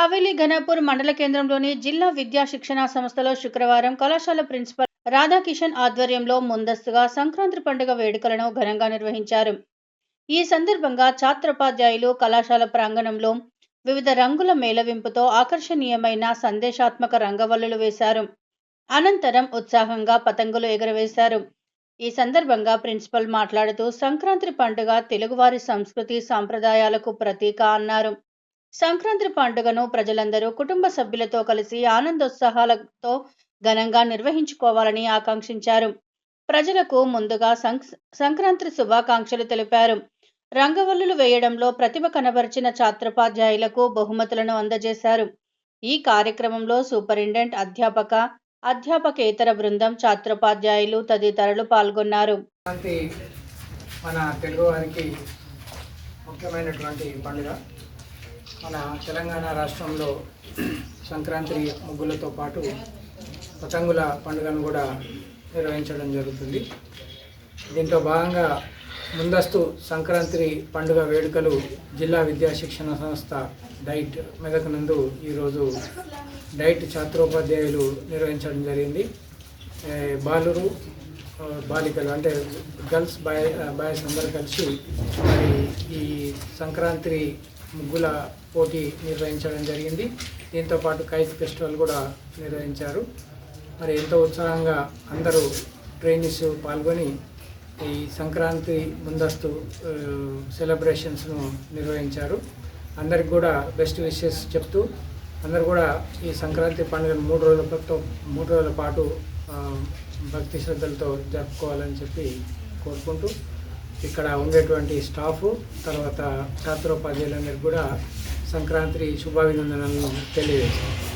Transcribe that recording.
హవేలీ ఘనపూర్ మండల కేంద్రంలోని జిల్లా విద్యా శిక్షణ సంస్థలో శుక్రవారం కళాశాల ప్రిన్సిపల్ రాధాకిషన్ ఆధ్వర్యంలో ముందస్తుగా సంక్రాంతి పండుగ వేడుకలను ఘనంగా నిర్వహించారు. ఈ సందర్భంగా ఛాత్రోపాధ్యాయులు కళాశాల ప్రాంగణంలో వివిధ రంగుల మేళవింపుతో ఆకర్షణీయమైన సందేశాత్మక రంగవల్లులు వేశారు. అనంతరం ఉత్సాహంగా పతంగులు ఎగురవేశారు. ఈ సందర్భంగా ప్రిన్సిపల్ మాట్లాడుతూ సంక్రాంతి పండుగ తెలుగువారి సంస్కృతి సాంప్రదాయాలకు ప్రతీక అన్నారు. సంక్రాంతి పండుగను ప్రజలందరూ కుటుంబ సభ్యులతో కలిసి ఆనందోత్సాహాలతో ఘనంగా నిర్వహించుకోవాలని ఆకాంక్షించారు. ప్రజలకు ముందుగా సంక్- సంక్రాంతి శుభాకాంక్షలు తెలిపారు. రంగవల్లులు వేయడంలో ప్రతిభ కనబరిచిన ఛాత్రోపాధ్యాయులకు బహుమతులను అందజేశారు. ఈ కార్యక్రమంలో సూపరింటెండెంట్ అధ్యాపక అధ్యాపకేతర బృందం ఛాత్రోపాధ్యాయులు తదితరులు పాల్గొన్నారు. మన తెలుగు వారికి ముఖ్యమైనటువంటి పండుగ. మన తెలంగాణ రాష్ట్రంలో సంక్రాంతి ముగ్గులతో పాటు పతంగుల పండుగను కూడా నిర్వహించడం జరుగుతుంది. దీంట్లో భాగంగా ముందస్తు సంక్రాంతి పండుగ వేడుకలు జిల్లా విద్యా శిక్షణ సంస్థ డైట్ మెదక్ నందు ఈరోజు డైట్ ఛాత్రోపాధ్యాయులు నిర్వహించడం జరిగింది. బాలురు బాలికలు అంటే గర్ల్స్ బాయ్ బాయ్స్ అందరూ కలిసి ఈ సంక్రాంతి ముగ్గుల పోటీ నిర్వహించడం జరిగింది. దీంతో పాటు ఫెస్టివల్ కూడా నిర్వహించారు. మరి ఎంతో ఉత్సాహంగా అందరూ ట్రైనీస్ పాల్గొని ఈ సంక్రాంతి ముందస్తు సెలబ్రేషన్స్ను నిర్వహించారు. అందరికి కూడా బెస్ట్ విషెస్ చెప్తూ అందరు కూడా ఈ సంక్రాంతి పండుగను మూడు రోజుల పాటు మూడు రోజుల పాటు భక్తి శ్రద్ధలతో జరుపుకోవాలని చెప్పి కోరుకుంటూ ఇక్కడ ఉండేటువంటి స్టాఫ్ తర్వాత ఛాత్రోపాధ్యాయులందరికీ కూడా సంక్రాంతి శుభాభినందనలను తెలియజేస్తాం.